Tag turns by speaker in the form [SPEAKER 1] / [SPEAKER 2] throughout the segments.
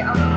[SPEAKER 1] um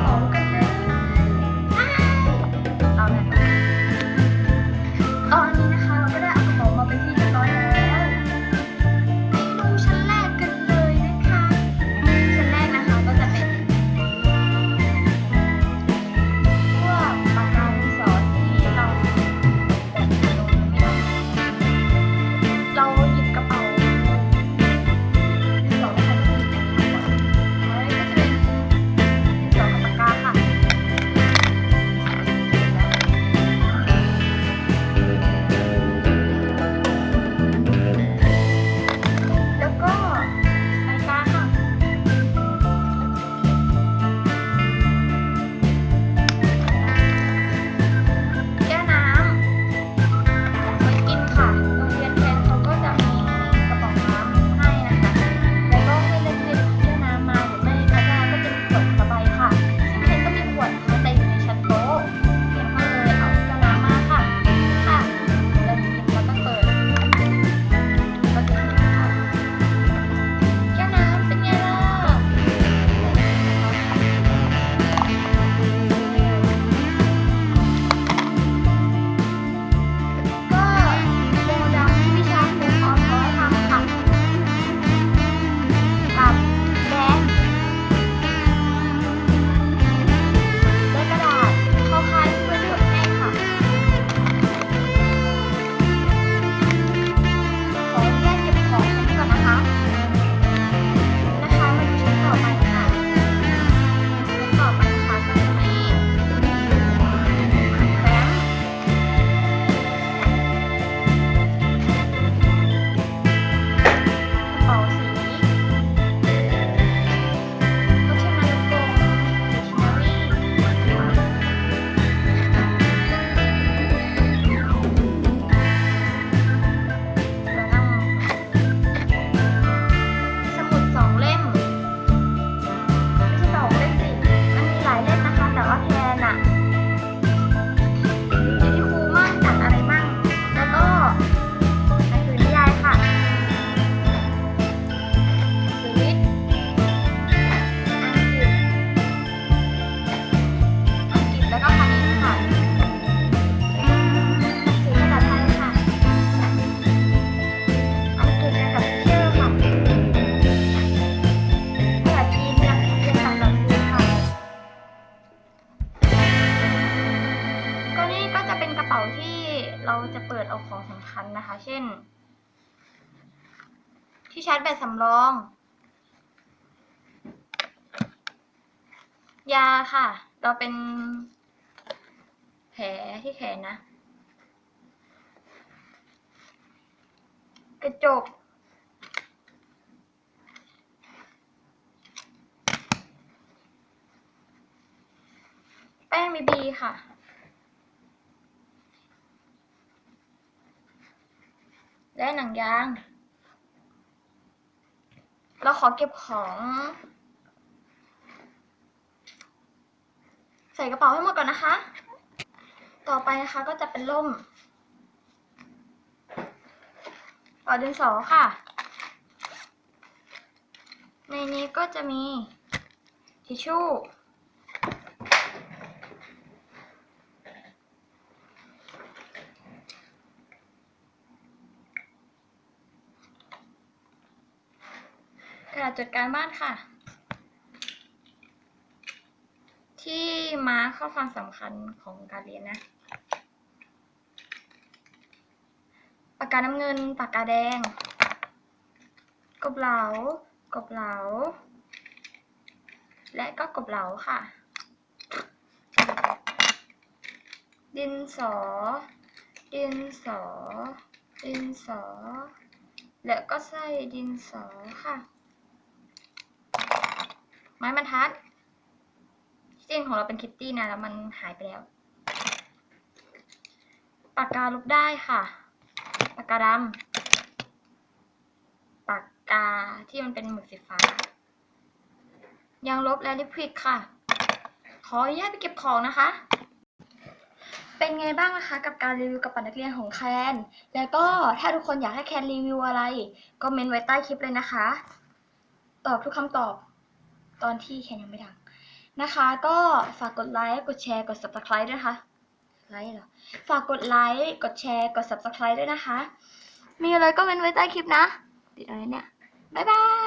[SPEAKER 1] เราจะเปิดเอาของสำคัญนะคะ เช่น ที่ชาร์จแบตสำรอง ยาค่ะ เราเป็น แผลที่แขนนะ กระจกแป้งบีบีค่ะ และหนังยาง เราขอเก็บของ ใส่กระเป๋าให้หมดก่อนนะคะ ต่อไปนะคะก็จะเป็นร่มต่อดินสอค่ะ ในนี้ก็จะมีทิชชู่ กระดาษจดการบ้านค่ะ ที่มาร์คข้อความสำคัญของการเรียนนะ ปากกาน้ำเงิน ปากกาแดง กบเหลากบเหลา และก็กบเหลาค่ะ ดินสอ ดินสอ ดินสอ และก็ไส้ดินสอค่ะ ไม้บรรทัดที่จริงของเราเป็นคิตตี้นะแล้วมันหายไปแล้ว ปากกาลบได้ค่ะ ปากกาดำปากกาที่มันเป็นหมึกสีฟ้ายางลบและลิปควิกค่ะ ขออนุญาตไปเก็บของนะคะ เป็นไงบ้างนะคะกับการรีวิวกับปันนักเรียนของแคน แล้วก็ถ้าทุกคนอยากให้แคนรีวิวอะไร ก็เมนไว้ใต้คลิปเลยนะคะ ตอบทุกคำตอบ ตอนที่แคนยังไม่ดังนะคะ ก็ฝากกดไลค์กดแชร์กด subscribe ด้วยนะคะไลค์เหรอฝากกดไลค์กดแชร์กด subscribe ด้วยนะคะ มีอะไรก็เมนไว้ใต้คลิปนะ ติดอะไรเนี่ย บ๊ายบาย